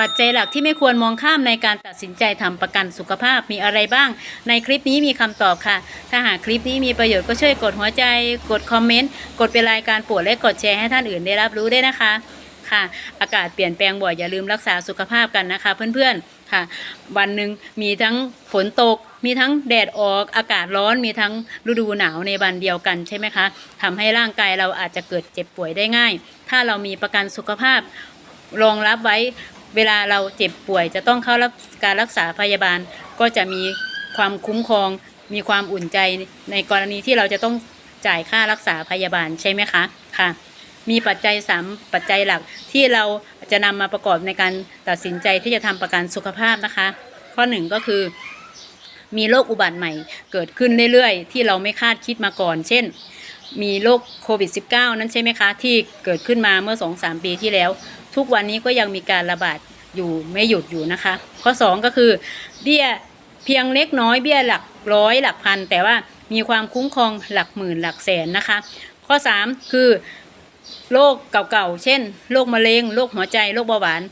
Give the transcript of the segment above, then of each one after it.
ปัจจัยหลักที่ไม่ควรมองข้ามในการตัดสินใจทำประกันสุขภาพมีอะไรบ้าง ในคลิปนี้มีคำตอบค่ะ ถ้าหากคลิปนี้มีประโยชน์ก็ช่วยกดหัวใจ กดคอมเมนต์ กดเป็นรายการโปรดและกดแชร์ให้ท่านอื่นได้รับรู้ได้นะคะค่ะ อากาศเปลี่ยนแปลงบ่อยอย่าลืมรักษาสุขภาพกันนะคะ เพื่อนๆค่ะ วันหนึ่งมีทั้งฝนตก มีทั้งแดดออก อากาศร้อน มีทั้งฤดูหนาวในวันเดียวกันใช่ไหมคะทำให้ร่างกายเราอาจจะเกิดเจ็บป่วยได้ง่าย ถ้าเรามีประกันสุขภาพรองรับไว้ เวลาเราเจ็บป่วยจะต้องเข้ารับการรักษาพยาบาล ก็จะมีความคุ้มครอง มีความอุ่นใจในกรณีที่เราจะต้องจ่ายค่ารักษาพยาบาลใช่ไหมคะค่ะ มีปัจจัย 3 ปัจจัยหลักที่เราจะนำมาประกอบในการตัดสินใจที่จะทำประกันสุขภาพนะคะ ข้อหนึ่งก็คือ มีโรคอุบัติใหม่เกิดขึ้นเรื่อยๆ ที่เราไม่คาดคิดมาก่อน เช่น มีโรคโควิด -19 นั้นใช่ไหมคะ ที่เกิดขึ้นมาเมื่อ 2-3 ปีที่แล้ว ทุกวันนี้ก็ยังมีการระบาด อยู่ไม่หยุดอยู่นะคะ ข้อ 2 ก็คือเบี้ยเพียงเล็กน้อยเบี้ยหลักร้อยหลักพัน แต่ว่ามีความคุ้มครองหลักหมื่นหลักแสนนะคะ ข้อ 3 คือโรคเก่าๆ เช่นโรคมะเร็งโรคหัวใจโรคเบาหวาน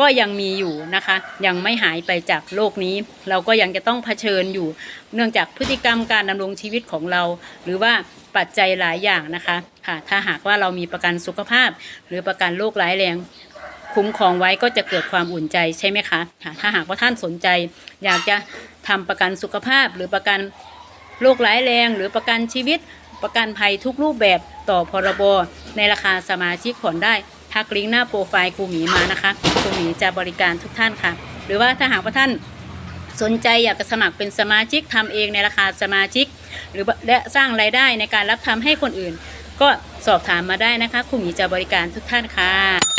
ก็ยังมีอยู่นะคะ ยังไม่หายไปจากโรคนี้ เราก็ยังจะต้องเผชิญอยู่ เนื่องจากพฤติกรรมการดำรงชีวิตของเรา หรือว่าปัจจัยหลายอย่างนะคะค่ะถ้าหากว่าเรามีประกันสุขภาพ หรือประกันโรคร้ายแรง คุ้มครองไว้ก็จะเกิดความอุ่นใจใช่ไหมคะถ้าหากว่าท่านสนใจ อยากจะทำประกันสุขภาพ หรือประกันโรคร้ายแรง หรือประกันชีวิต ประกันภัยทุกรูปแบบต่อพรบในราคาสมาชิกผ่อนได้ทักลิงก์หน้าโปรไฟล์ครูหมีมานะคะครูหมีจะบริการทุกท่านค่ะ หรือว่าถ้าหากว่าท่านสนใจอยากจะสมัครเป็นสมาชิกทำเองในราคาสมาชิก หรือและสร้างรายได้ในการรับทำให้คนอื่น ก็สอบถามมาได้นะคะครูหมีจะบริการทุกท่านค่ะ